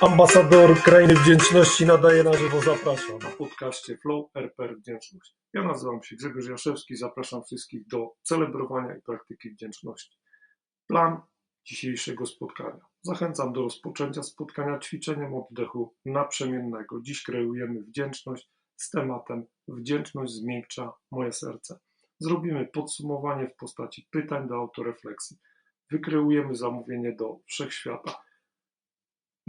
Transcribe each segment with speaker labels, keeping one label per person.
Speaker 1: Ambasador Krainy Wdzięczności nadaje na żywo, zapraszam. Na podcaście Flow RPR Wdzięczność. Ja nazywam się Grzegorz Jaszewski, zapraszam wszystkich do celebrowania i praktyki wdzięczności. Plan dzisiejszego spotkania. Zachęcam do rozpoczęcia spotkania ćwiczeniem oddechu naprzemiennego. Dziś kreujemy wdzięczność z tematem Wdzięczność zmiękcza moje serce. Zrobimy podsumowanie w postaci pytań do autorefleksji. Wykreujemy zamówienie do wszechświata.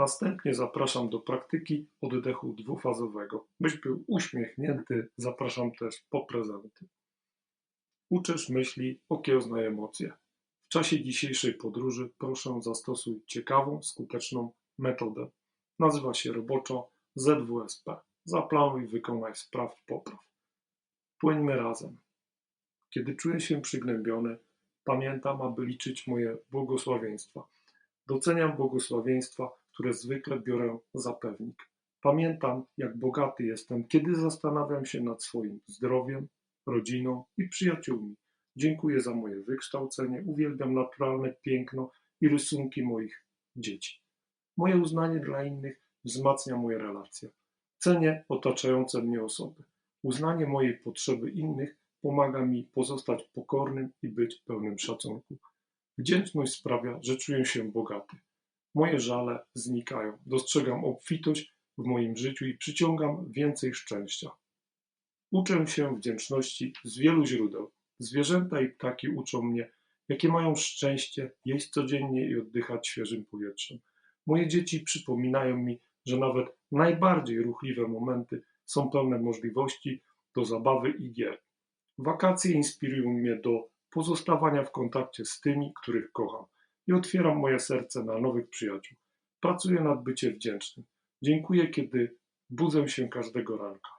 Speaker 1: Następnie zapraszam do praktyki oddechu dwufazowego. Byś był uśmiechnięty, zapraszam też po prezenty. Uczysz myśli, okiełznaj emocje. W czasie dzisiejszej podróży proszę zastosuj ciekawą, skuteczną metodę. Nazywa się roboczo ZWSP. Zaplanuj, wykonaj, sprawdź, popraw. Płyńmy razem. Kiedy czuję się przygnębiony, pamiętam, aby liczyć moje błogosławieństwa. Doceniam błogosławieństwa, które zwykle biorę za pewnik. Pamiętam, jak bogaty jestem, kiedy zastanawiam się nad swoim zdrowiem, rodziną i przyjaciółmi. Dziękuję za moje wykształcenie, uwielbiam naturalne piękno i rysunki moich dzieci. Moje uznanie dla innych wzmacnia moje relacje. Cenię otaczające mnie osoby. Uznanie mojej potrzeby innych pomaga mi pozostać pokornym i być pełnym szacunku. Wdzięczność sprawia, że czuję się bogaty. Moje żale znikają. Dostrzegam obfitość w moim życiu i przyciągam więcej szczęścia. Uczę się wdzięczności z wielu źródeł. Zwierzęta i ptaki uczą mnie, jakie mają szczęście jeść codziennie i oddychać świeżym powietrzem. Moje dzieci przypominają mi, że nawet najbardziej ruchliwe momenty są pełne możliwości do zabawy i gier. Wakacje inspirują mnie do pozostawania w kontakcie z tymi, których kocham i otwieram moje serce na nowych przyjaciół. Pracuję nad byciem wdzięcznym. Dziękuję, kiedy budzę się każdego ranka.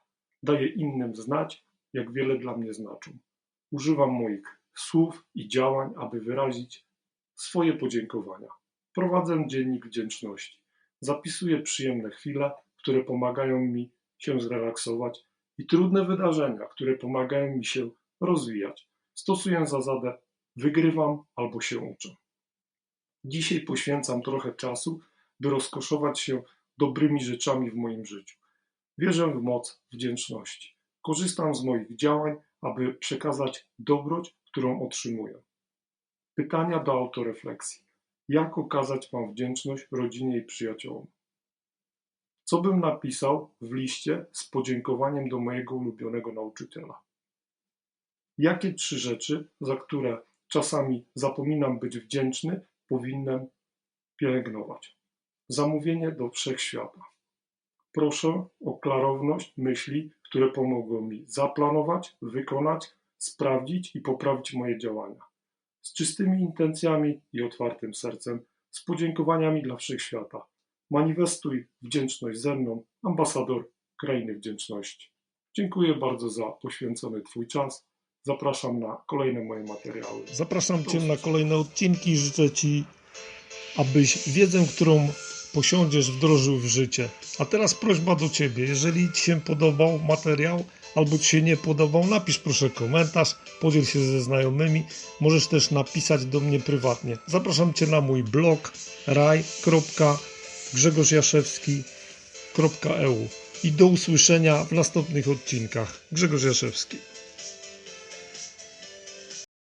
Speaker 1: Daję innym znać, jak wiele dla mnie znaczą. Używam moich słów i działań, aby wyrazić swoje podziękowania. Prowadzę dziennik wdzięczności. Zapisuję przyjemne chwile, które pomagają mi się zrelaksować i trudne wydarzenia, które pomagają mi się rozwijać. Stosuję zasadę wygrywam albo się uczę. Dzisiaj poświęcam trochę czasu, by rozkoszować się dobrymi rzeczami w moim życiu. Wierzę w moc wdzięczności. Korzystam z moich działań, aby przekazać dobroć, którą otrzymuję. Pytania do autorefleksji. Jak okazać mam wdzięczność rodzinie i przyjaciołom? Co bym napisał w liście z podziękowaniem do mojego ulubionego nauczyciela? Jakie trzy rzeczy, za które czasami zapominam być wdzięczny, powinienem pielęgnować? Zamówienie do wszechświata. Proszę o klarowność myśli, które pomogą mi zaplanować, wykonać, sprawdzić i poprawić moje działania. Z czystymi intencjami i otwartym sercem, z podziękowaniami dla wszechświata. Manifestuj wdzięczność ze mną, ambasador Krainy Wdzięczności. Dziękuję bardzo za poświęcony Twój czas. Zapraszam na kolejne moje materiały.
Speaker 2: Zapraszam Cię na kolejne odcinki. Życzę Ci, abyś wiedzę, którą posiądziesz, wdrożył w życie. A teraz prośba do Ciebie. Jeżeli Ci się podobał materiał albo Ci się nie podobał, napisz proszę komentarz, podziel się ze znajomymi. Możesz też napisać do mnie prywatnie. Zapraszam Cię na mój blog raj.grzegorzjaszewski.eu i do usłyszenia w następnych odcinkach. Grzegorz Jaszewski.